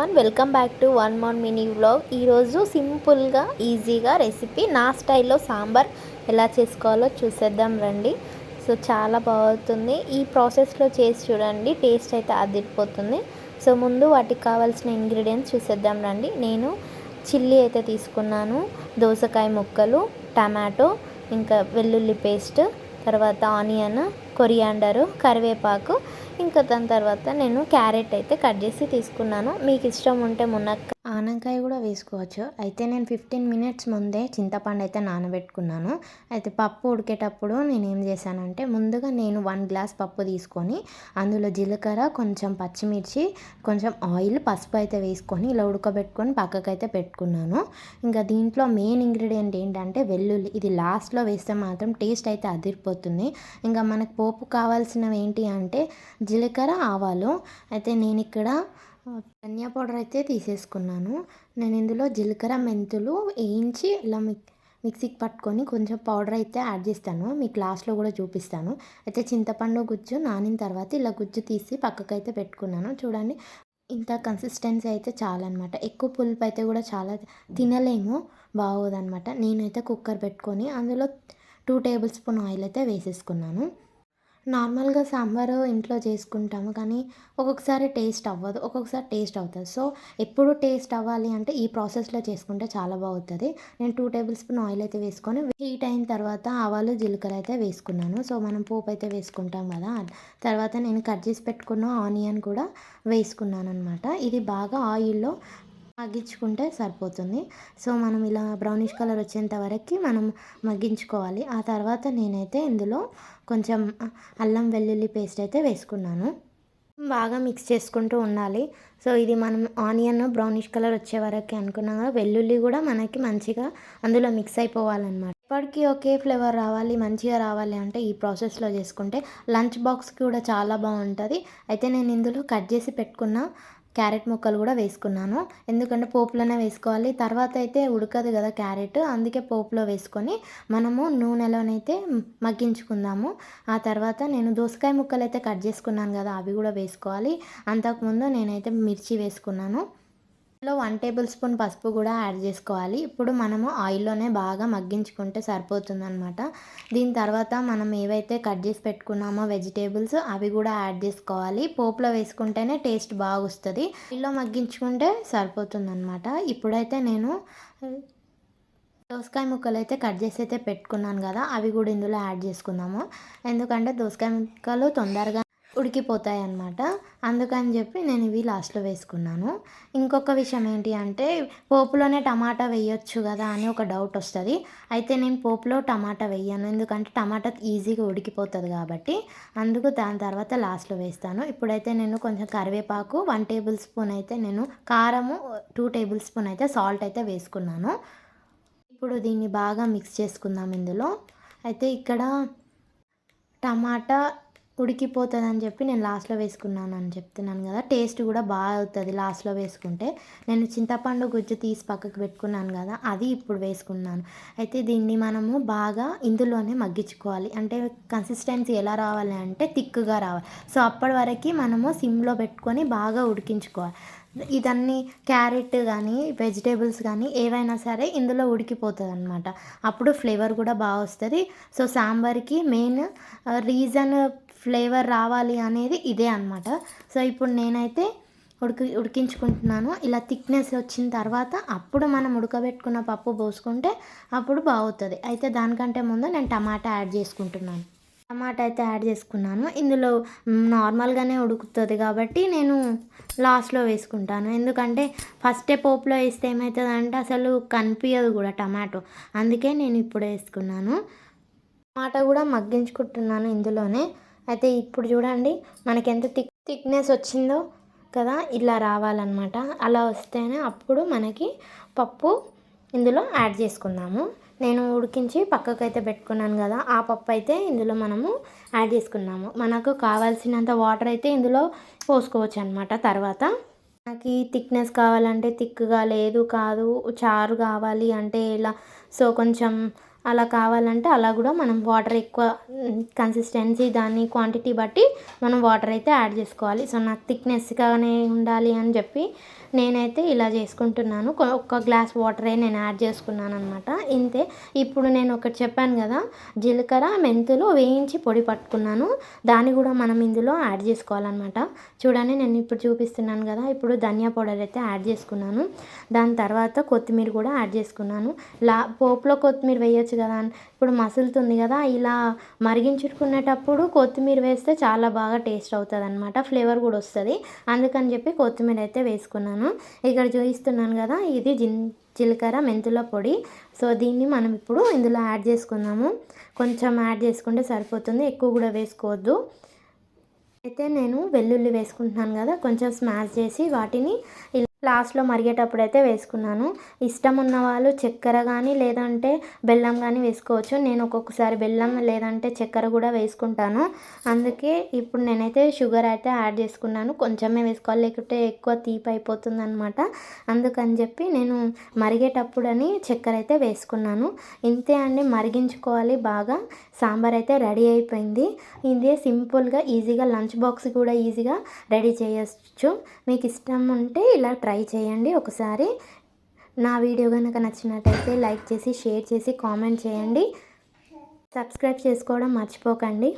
One welcome back to one mon mini vlog ఈరోజు సింపుల్గా ఈజీగా రెసిపీ నా స్టైల్లో సాంబార్ ఎలా చేసుకోవాలో చూసేద్దాం రండి. సో చాలా బాగుతుంది ఈ ప్రాసెస్లో చేసి చూడండి టేస్ట్ అయితే అదిరిపోతుంది. సో ముందు వాటికి కావాల్సిన ఇంగ్రీడియంట్స్ చూసేద్దాం రండి. నేను చిల్లీ అయితే తీసుకున్నాను దోసకాయ ముక్కలు టమాటో ఇంకా వెల్లుల్లి పేస్ట్ తర్వాత ఆనియన్ కొరియాండరు కరివేపాకు ఇంకా దాని తర్వాత నేను క్యారెట్ అయితే కట్ చేసి తీసుకున్నాను. మీకు ఇష్టం ఉంటే మునక్కాయ ఆనంకాయ కూడా వేసుకోవచ్చు. అయితే నేను ఫిఫ్టీన్ మినిట్స్ ముందే చింతపండు అయితే నానబెట్టుకున్నాను. అయితే పప్పు ఉడికేటప్పుడు నేను ఏం చేశానంటే ముందుగా నేను వన్ గ్లాస్ పప్పు తీసుకొని అందులో జీలకర్ర కొంచెం పచ్చిమిర్చి కొంచెం ఆయిల్ పసుపు అయితే వేసుకొని ఇలా ఉడకబెట్టుకొని పక్కకైతే పెట్టుకున్నాను. ఇంకా దీంట్లో మెయిన్ ఇంగ్రీడియంట్ ఏంటంటే వెల్లుల్లి. ఇది లాస్ట్లో వేస్తే మాత్రం టేస్ట్ అయితే అదిరిపోతుంది. ఇంకా మనకు పోపు కావాల్సినవి ఏంటి అంటే జీలకర్ర ఆవాలు. అయితే నేను ఇక్కడ ధనియా పౌడర్ అయితే తీసేసుకున్నాను. నేను ఇందులో జీలకర్ర మెంతులు వేయించి ఇలా మిక్ మిక్సీకి పట్టుకొని కొంచెం పౌడర్ అయితే యాడ్ చేస్తాను. మీకు లాస్ట్లో కూడా చూపిస్తాను. అయితే చింతపండు గుజ్జు నానిన తర్వాత ఇలా గుజ్జు తీసి పక్కకైతే పెట్టుకున్నాను. చూడండి ఇంత కన్సిస్టెన్సీ అయితే చాలన్నమాట ఎక్కువ పులుపు అయితే కూడా చాలా తినలేము బాగోదన్నమాట నేనైతే కుక్కర్ పెట్టుకొని అందులో టూ టేబుల్ స్పూన్ ఆయిల్ అయితే వేసేసుకున్నాను. నార్మల్గా సాంబారు ఇంట్లో చేసుకుంటాము కానీ ఒక్కొక్కసారి టేస్ట్ అవ్వదు ఒక్కొక్కసారి టేస్ట్ అవుతుంది. సో ఎప్పుడు టేస్ట్ అవ్వాలి అంటే ఈ ప్రాసెస్లో చేసుకుంటే చాలా బాగుతుంది నేను టూ టేబుల్ స్పూన్ ఆయిల్ అయితే వేసుకొని హీట్ అయిన తర్వాత ఆవాలు జీలకర్ర అయితే వేసుకున్నాను. సో మనం పోపు అయితే వేసుకుంటాం కదా తర్వాత నేను కట్ చేసి పెట్టుకున్న ఆనియన్ కూడా వేసుకున్నాను అనమాట ఇది బాగా ఆయిల్లో మగ్గించుకుంటే సరిపోతుంది. సో మనం ఇలా బ్రౌనిష్ కలర్ వచ్చేంత వరకు మనం మగ్గించుకోవాలి. ఆ తర్వాత నేనైతే ఇందులో కొంచెం అల్లం వెల్లుల్లి పేస్ట్ అయితే వేసుకున్నాను. బాగా మిక్స్ చేసుకుంటూ ఉండాలి. సో ఇది మనం ఆనియన్ బ్రౌనిష్ కలర్ వచ్చే వరకు అనుకున్నాం కదా వెల్లుల్లి కూడా మనకి మంచిగా అందులో మిక్స్ అయిపోవాలన్నమాట. ఇప్పటికీ ఒకే ఫ్లేవర్ రావాలి మంచిగా రావాలి అంటే ఈ ప్రాసెస్లో చేసుకుంటే లంచ్ బాక్స్ కూడా చాలా బాగుంటుంది. అయితే నేను ఇందులో కట్ చేసి పెట్టుకున్న క్యారెట్ ముక్కలు కూడా వేసుకున్నాను. ఎందుకంటే పోపులోనే వేసుకోవాలి. తర్వాత అయితే ఉడకదు కదా క్యారెట్. అందుకే పోపులో వేసుకొని మనము నూనెలోనైతే మగ్గించుకుందాము. ఆ తర్వాత నేను దోసకాయ ముక్కలు అయితే కట్ చేసుకున్నాను కదా అవి కూడా వేసుకోవాలి. అంతకుముందు నేనైతే మిర్చి వేసుకున్నాను. ఇందులో వన్ టేబుల్ స్పూన్ పసుపు కూడా యాడ్ చేసుకోవాలి. ఇప్పుడు మనము ఆయిల్లోనే బాగా మగ్గించుకుంటే సరిపోతుంది అనమాట దీని తర్వాత మనం ఏవైతే కట్ చేసి పెట్టుకున్నామో వెజిటేబుల్స్ అవి కూడా యాడ్ చేసుకోవాలి. పోపులో వేసుకుంటేనే టేస్ట్ బాగా వస్తుంది ఆయిల్లో మగ్గించుకుంటే సరిపోతుంది అనమాట ఇప్పుడైతే నేను దోసకాయ ముక్కలు అయితే కట్ చేసి అయితే పెట్టుకున్నాను కదా అవి కూడా ఇందులో యాడ్ చేసుకుందాము. ఎందుకంటే దోసకాయ ముక్కలు తొందరగా ఉడికిపోతాయి అన్నమాట అందుకని చెప్పి నేను ఇవి లాస్ట్లో వేసుకున్నాను. ఇంకొక విషయం ఏంటి అంటే పోపులోనే టమాటా వేయొచ్చు కదా అని ఒక డౌట్ వస్తుంది. అయితే నేను పోపులో టమాటా వేయను. ఎందుకంటే టమాటా ఈజీగా ఉడికిపోతుంది కాబట్టి అందుకు దాని తర్వాత లాస్ట్లో వేస్తాను. ఇప్పుడైతే నేను కొంచెం కరివేపాకు వన్ టేబుల్ స్పూన్ అయితే నేను కారము టూ టేబుల్ స్పూన్ అయితే సాల్ట్ అయితే వేసుకున్నాను. ఇప్పుడు దీన్ని బాగా మిక్స్ చేసుకుందాం ఇందులో. అయితే ఇక్కడ టమాటా ఉడికిపోతుంది అని చెప్పి నేను లాస్ట్లో వేసుకున్నాను అని చెప్తున్నాను కదా. టేస్ట్ కూడా బాగా అవుతుంది లాస్ట్లో వేసుకుంటే. నేను చింతపండు గుజ్జు తీసి పక్కకు పెట్టుకున్నాను కదా అది ఇప్పుడు వేసుకున్నాను. అయితే దీన్ని మనము బాగా ఇందులోనే మగ్గించుకోవాలి. అంటే కన్సిస్టెన్సీ ఎలా రావాలి అంటే థిక్గా రావాలి. సో అప్పటి వరకు మనము సిమ్లో పెట్టుకొని బాగా ఉడికించుకోవాలి. ఇదన్నీ క్యారెట్ కానీ వెజిటేబుల్స్ కానీ ఏవైనా సరే ఇందులో ఉడికిపోతుంది అనమాట అప్పుడు ఫ్లేవర్ కూడా బాగా వస్తుంది. సో సాంబార్కి మెయిన్ రీజన్ ఫ్లేవర్ రావాలి అనేది ఇదే అనమాట సో ఇప్పుడు నేనైతే ఉడికి ఉడికించుకుంటున్నాను. ఇలా థిక్నెస్ వచ్చిన తర్వాత అప్పుడు మనం ఉడకబెట్టుకున్న పప్పు పోసుకుంటే అప్పుడు బాగుతుంది అయితే దానికంటే ముందు నేను టమాటా యాడ్ చేసుకుంటున్నాను. టమాటా అయితే యాడ్ చేసుకున్నాను. ఇందులో నార్మల్గానే ఉడుకుతుంది కాబట్టి నేను లాస్ట్లో వేసుకుంటాను. ఎందుకంటే ఫస్టే పోపులో వేస్తే ఏమవుతుందంటే అసలు కనిపించదు కూడా టమాటో. అందుకే నేను ఇప్పుడు వేసుకున్నాను. టమాటా కూడా మగ్గించుకుంటున్నాను ఇందులోనే. అయితే ఇప్పుడు చూడండి మనకి ఎంత థిక్ థిక్నెస్ వచ్చిందో కదా ఇలా రావాలన్నమాట. అలా వస్తేనే అప్పుడు మనకి పప్పు ఇందులో యాడ్ చేసుకుందాము. నేను ఉడికించి పక్కకైతే పెట్టుకున్నాను కదా ఆ పప్పు అయితే ఇందులో మనము యాడ్ చేసుకున్నాము. మనకు కావాల్సినంత వాటర్ అయితే ఇందులో పోసుకోవచ్చు అనమాట తర్వాత మనకి థిక్నెస్ కావాలంటే థిక్గా లేదు కాదు చారు కావాలి అంటే ఇలా సో కొంచెం అలా కావాలంటే అలా కూడా మనం వాటర్ ఎక్కువ కన్సిస్టెన్సీ దాని క్వాంటిటీ బట్టి మనం వాటర్ అయితే యాడ్ చేసుకోవాలి. సో నాకు థిక్నెస్గానే ఉండాలి అని చెప్పి నేనైతే ఇలా చేసుకుంటున్నాను. ఒక ఒక్క గ్లాస్ వాటరే నేను యాడ్ చేసుకున్నాను అనమాట ఇంతే. ఇప్పుడు నేను ఒకటి చెప్పాను కదా జీలకర్ర మెంతులు వేయించి పొడి పట్టుకున్నాను. దాన్ని కూడా మనం ఇందులో యాడ్ చేసుకోవాలన్నమాట. చూడండి నేను ఇప్పుడు చూపిస్తున్నాను కదా ఇప్పుడు ధనియా పౌడర్ అయితే యాడ్ చేసుకున్నాను. దాని తర్వాత కొత్తిమీర కూడా యాడ్ చేసుకున్నాను. లా పోపులో కొత్తిమీర వేయొచ్చు కదా ఇప్పుడు మసులుతుంది కదా ఇలా మరిగించుకునేటప్పుడు కొత్తిమీర వేస్తే చాలా బాగా టేస్ట్ అవుతుంది అనమాట ఫ్లేవర్ కూడా వస్తుంది. అందుకని చెప్పి కొత్తిమీర అయితే వేసుకున్నాను. ఇక్కడ చూపిస్తున్నాను కదా ఇది జిన్ జీలకర్ర మెంతుల పొడి. సో దీన్ని మనం ఇప్పుడు ఇందులో యాడ్ చేసుకుందాము. కొంచెం యాడ్ చేసుకుంటే సరిపోతుంది ఎక్కువ కూడా వేసుకోవద్దు. అయితే నేను వెల్లుల్లి వేసుకుంటున్నాను కదా కొంచెం స్మాష్ చేసి వాటిని ఇలా లాస్ట్లో మరిగేటప్పుడు అయితే వేసుకున్నాను. ఇష్టం ఉన్న వాళ్ళు చక్కెర కానీ లేదంటే బెల్లం కానీ వేసుకోవచ్చు. నేను ఒక్కొక్కసారి బెల్లం లేదంటే చక్కెర కూడా వేసుకుంటాను. అందుకే ఇప్పుడు నేనైతే షుగర్ అయితే యాడ్ చేసుకున్నాను. కొంచెమే వేసుకోవాలి. లేకుంటే ఎక్కువ తీపి అయిపోతుంది అనమాట అందుకని చెప్పి నేను మరిగేటప్పుడు అని చక్కెర అయితే వేసుకున్నాను. ఇంతే అండి. మరిగించుకోవాలి బాగా. సాంబార్ అయితే రెడీ అయిపోయింది. ఇదే సింపుల్గా ఈజీగా లంచ్ బాక్స్ కూడా ఈజీగా రెడీ చేయొచ్చు. మీకు ఇష్టం ఉంటే ఇలా ట్రై చేయండి ఒకసారి. నా వీడియో కనుక నచ్చినట్టయితే లైక్ చేసి షేర్ చేసి కామెంట్ చేయండి. సబ్స్క్రైబ్ చేసుకోవడం మర్చిపోకండి.